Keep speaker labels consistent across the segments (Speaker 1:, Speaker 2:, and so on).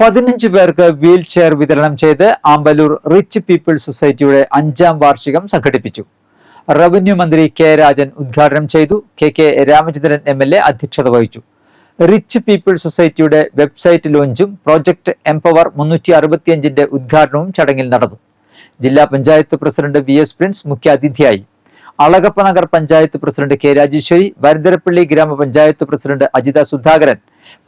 Speaker 1: പതിനഞ്ച് പേർക്ക് wheel chair വിതരണം ചെയ്ത് ആമ്പലൂർ റിച്ച് പീപ്പിൾ സൊസൈറ്റിയുടെ അഞ്ചാം വാർഷികം സംഘടിപ്പിച്ചു. റവന്യൂ മന്ത്രി കെ രാജൻ ഉദ്ഘാടനം ചെയ്തു. K K Ramachandran M L A അധ്യക്ഷത വഹിച്ചു. റിച്ച് പീപ്പിൾ സൊസൈറ്റിയുടെ വെബ്സൈറ്റ് ലോഞ്ചും പ്രോജക്ട് എംപവർ മുന്നൂറ്റി അറുപത്തിയഞ്ചിന്റെ ഉദ്ഘാടനവും ചടങ്ങിൽ നടന്നു. ജില്ലാ panchayat president V S Prince മുഖ്യാതിഥിയായി. അളകപ്പ നഗർ പഞ്ചായത്ത് പ്രസിഡന്റ് കെ രാജേശ്വരി വരന്തരപ്പള്ളി ഗ്രാമപഞ്ചായത്ത് പ്രസിഡന്റ് അജിത സുധാകരൻ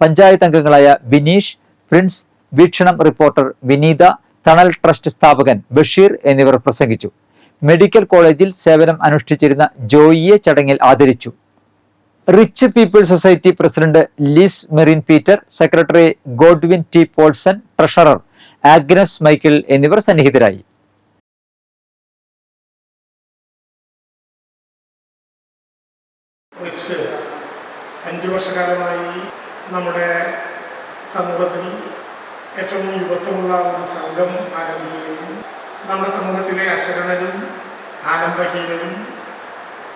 Speaker 1: പഞ്ചായത്ത് അംഗങ്ങളായ Bineesh Prince Veekshanam reporter Vineetha Thanal trust സ്ഥാപകൻ ബഷീർ എന്നിവർ പ്രസംഗിച്ചു. മെഡിക്കൽ കോളേജിൽ സേവനം അനുഷ്ഠിച്ചിരുന്ന ജോയിയെ ചടങ്ങിൽ ആദരിച്ചു. Rich people society president Liz Merin Peter secretary Godwin T Paulson treasurer Agnes Michael എന്നിവർ സന്നിഹിതരായി.
Speaker 2: അഞ്ചു വർഷക്കാലമായി നമ്മുടെ സമൂഹത്തിൽ ഏറ്റവും യുവത്വമുള്ള ഒരു സംഘം ആരംഭിക്കുകയും നമ്മുടെ സമൂഹത്തിലെ അശരണരും ആലംബഹീനരും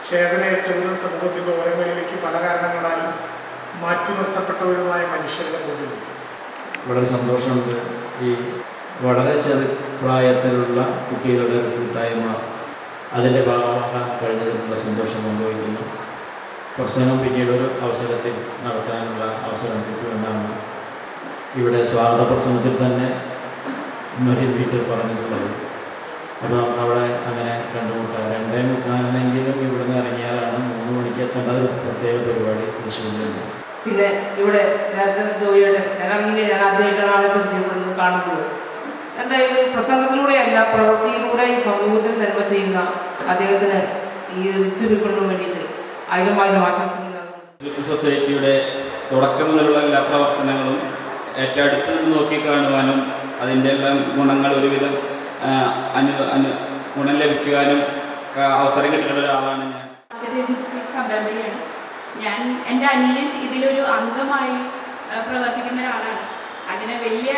Speaker 2: ചേതനയേറ്റവരും സമൂഹത്തിന്റെ ഓരങ്ങളിലേക്ക് പല കാരണങ്ങളാൽ മാറ്റി നിർത്തപ്പെട്ടവരുമായ മനുഷ്യരുടെ കൂടി.
Speaker 3: വളരെ സന്തോഷമുണ്ട്. ഈ വളരെ ചെറു പ്രായത്തിലുള്ള കുട്ടികളുടെ കൂട്ടായ്മ അതിന്റെ ഭാഗമാകാൻ കഴിഞ്ഞതിനുള്ള സന്തോഷം പങ്കുവയ്ക്കുന്നു പ്രസംഗം പിന്നീട് ഒരു അവസരത്തിൽ നടത്താനുള്ള അവസരം കിട്ടുമെന്നാണ് ഇവിടെ സ്വാഗത പ്രസംഗത്തിൽ തന്നെ മൊഹിൻ വീട്ടിൽ പറഞ്ഞിട്ടുള്ളത്. അപ്പോൾ അവിടെ അങ്ങനെ കണ്ടുമുട്ടാം രണ്ടേ മുക്കാലിനെങ്കിലും ഇവിടെ നിന്ന് ഇറങ്ങിയാലാണ് മൂന്ന് മണിക്ക് എത്തേണ്ട ഒരു പ്രത്യേക പരിപാടി തൃശ്ശൂരിലുണ്ട്.
Speaker 4: പിന്നെ ഇവിടെ നേരത്തെ ജോയിയുടെ ഞാൻ അറിയില്ല ഞാൻ ആദ്യമായിട്ടാണ് ആളെ പരിചയപ്പെടുന്നത് കാണുന്നത്. എന്തായാലും പ്രസംഗത്തിലൂടെയല്ല പ്രവൃത്തിയിലൂടെ ഈ സമൂഹത്തിന് നന്മ ചെയ്യുന്ന അദ്ദേഹത്തിന് ഈ റിച്ച് പീപ്പിളിന് വേണ്ടിയിട്ട് ആയിരം ആയിരം ആശംസകൾ
Speaker 5: സൊസൈറ്റിയുടെ തുടക്കം മുതലുള്ള എല്ലാ പ്രവർത്തനങ്ങളും ഏറ്റവും അടുത്ത് നിന്ന് നോക്കിക്കാണുവാനും അതിന്റെ എല്ലാം ഗുണങ്ങൾ ഒരുവിധം അനു അനു ഗുണം ലഭിക്കുവാനും അവസരം കിട്ടുന്ന ഒരാളാണ് ഞാൻ.
Speaker 6: സംരംഭകയാണ്. ഞാൻ എന്റെ അനിയൻ ഇതിലൊരു അംഗമായി പ്രവർത്തിക്കുന്ന ഒരാളാണ്. അങ്ങനെ വലിയ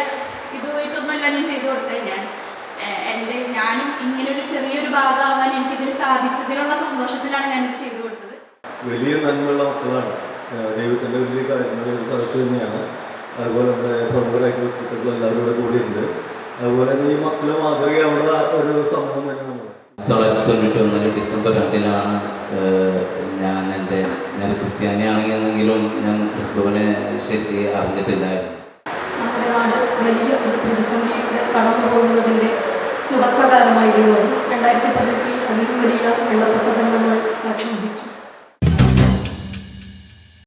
Speaker 6: ഇതുമായിട്ടൊന്നുമല്ല ഞാൻ ചെയ്തു കൊടുത്തത്. ഞാൻ എന്റെ ഞാനും ഇങ്ങനെ ഒരു ചെറിയൊരു ഭാഗമാവാൻ എനിക്കിതിൽ സാധിച്ചതിലുള്ള സന്തോഷത്തിലാണ് ഞാനിത് ചെയ്തു കൊടുത്തത്.
Speaker 7: വലിയ നന്മയുള്ള മക്കളാണ്. ദൈവത്തിന്റെ വലിയ കാര്യങ്ങൾ ഒരു സദസ്സ് തന്നെയാണ്. അതുപോലെ നമ്മുടെ പ്രമുഖരായിട്ട് വ്യക്തിത്വങ്ങൾ എല്ലാവരും ഇവിടെ കൂടിയുണ്ട് അതുപോലെ തന്നെ ഈ മക്കളെ മാതൃകയാവുന്ന ഒരു സംഭവം തന്നെ നമ്മൾ
Speaker 8: തൊള്ളായിരത്തി തൊണ്ണൂറ്റി ഒന്നിൽ ഡിസംബർ രണ്ടിലാണ് ഞാൻ എന്റെ ഞാൻ ക്രിസ്ത്യാനിയാണെങ്കിലും ഞാൻ ക്രിസ്തുവിനെ ശരി അറിഞ്ഞിട്ടില്ലായിരുന്നു.
Speaker 9: നമ്മുടെ നാട് വലിയ ഒരു പ്രതിസന്ധിയിലൂടെ കടന്നു പോകുന്നതിന്റെ തുടക്കകാലമായിരുന്നു അത്. രണ്ടായിരത്തി പതിനെട്ടിൽ അതിലും വലിയ വെള്ളപ്പൊക്കത്തിന് നമ്മൾ സാക്ഷ്യം വഹിച്ചു.